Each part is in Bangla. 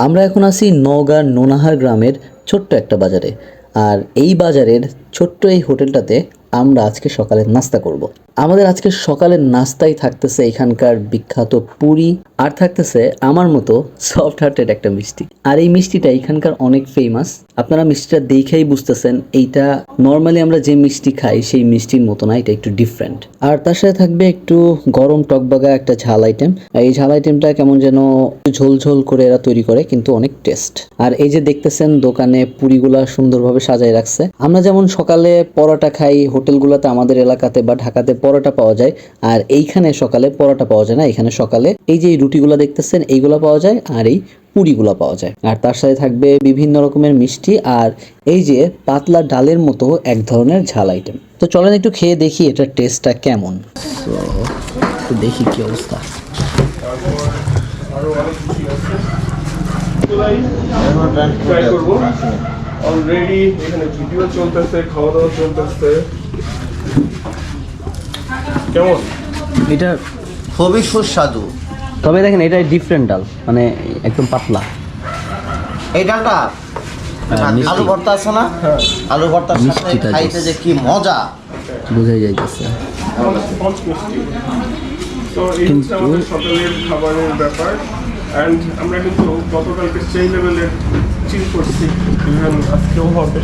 আমরা এখন আসি নওগাঁর নোনাহার গ্রামের ছোট্ট একটা বাজারে। আর এই বাজারের ছোট্ট এই হোটেলটাতে আমরা আজকে সকালের নাস্তা করব। আমাদের আজকে সকালের নাস্তায় থাকতেছে এখানকার বিখ্যাত পুরি আর থাকতেছে আমার মতো সফট হার্টেড একটা মিষ্টি। আর এই মিষ্টিটা এখানকার অনেক ফেমাস আপনারা মিষ্টিটা দেখেই বুঝতেছেন, এইটা নর্মালি আমরা যে মিষ্টি খাই, সেই মিষ্টির মতো না, এটা একটু ডিফারেন্ট আর তার সাথে থাকবে একটু গরম টকবাগা একটা ঝাল আইটেম এই ঝাল আইটেমটা কেমন যেন ঝোল ঝোল করে এরা তৈরি করে, কিন্তু অনেক টেস্ট আর এই যে দেখতেছেন দোকানে পুরিগুলা সুন্দরভাবে সাজায় রাখছে। আমরা যেমন সকালে পরোটা খাই হোটেলগুলোতে আমাদের এলাকাতে বা ঢাকাতে পরোটা পাওয়া যায়। আর এইখানে সকালে পরোটা পাওয়া যায় না। এখানে সকালে এই যে রুটিগুলো দেখতেছেন, এইগুলো পাওয়া যায় আর এই পুরিগুলো পাওয়া যায়। আর তার সাথে থাকবে বিভিন্ন রকমের মিষ্টি আর এই যে পাতলা ডালের মতো এক ধরনের ঝাল আইটেম তো চলেন একটু খেয়ে দেখি এটার টেস্টটা কেমন। তো দেখি কি অবস্থা। আরও অনেক ট্রাই করব। অলরেডি এখানে ভিডিও চলতেছে খাওয়া দাওয়া চলতেছে। কেমন? এটা খুবই সুস্বাদু। তবে দেখেন এটা ডিফারেন্ট ডাল মানে একদম পাতলা। এই ডালটা আলু ভর্তা আছে না? আলু ভর্তার সাথে খাইতে যে কি মজা। বোঝাই যাইতেছে। পঞ্চ মিষ্টি তো এই সকালের খাবারের ব্যাপার। অ্যান্ড আমরা কিন্তু গতকালকে সেই লেভেলের চিল করছি। ইভেন আজকেও হবে।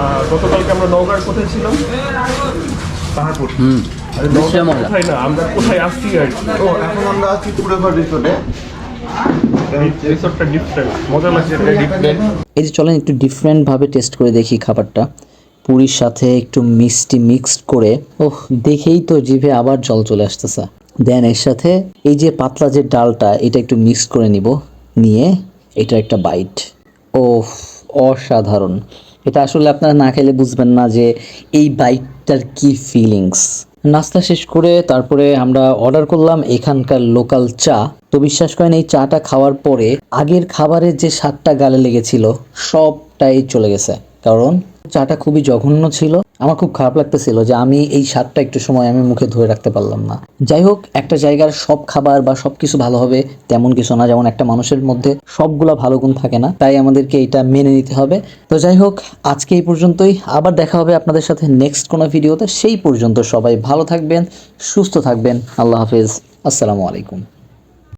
আর গতকালকে আমরা নওগাঁর কোথায় ছিলাম? পাহাড়পুর। কোথায় না? আমরা কোথায় আসছি আর ও এখন আমরা আছি পুরোঘর রিসোর্টে রিসোর্টটা ডিফারেন্ট মজা লাগছে এটা ডিফারেন্ট এই যে চলেন একটু ডিফারেন্টভাবে টেস্ট করে দেখি খাবারটা। পুরীর সাথে একটু মিষ্টি মিক্সড করে। ওহ দেখেই তো জিভে আবার জল চলে আসতেছে। দেন এর সাথে এই যে পাতলা যে ডালটা এটা একটু মিক্স করে নিব। নিয়ে এটা একটা বাইট ও অসাধারণ। এটা আসলে আপনারা না খেলে বুঝবেন না যে এই বাইকটার কি ফিলিংস নাস্তা শেষ করে তারপরে আমরা অর্ডার করলাম এখানকার লোকাল চা। তো বিশ্বাস করেন, এই চাটা খাওয়ার পরে আগের খাবারের যে স্বাদটা গালে লেগেছিল, সবটাই চলে গেছে। কারণ চাটা খুবই জঘন্য ছিল। আমার খুব খারাপ লাগতেছিল যে আমি এই স্বাদটা একটু সময় আমি মুখে ধরে রাখতে পারলাম না। যাই হোক একটা জায়গার সব খাবার বা সব কিছু ভালো হবে, তেমন কিছু না, যেমন একটা মানুষের মধ্যে সবগুলা ভালো গুণ থাকে না, তাই আমাদেরকে এটা মেনে নিতে হবে। তো যাই হোক আজকে এই পর্যন্তই। আবার দেখা হবে আপনাদের সাথে নেক্সট কোনো ভিডিওতে সেই পর্যন্ত সবাই ভালো থাকবেন, সুস্থ থাকবেন। আল্লাহ হাফেজ। আসসালামু আলাইকুম।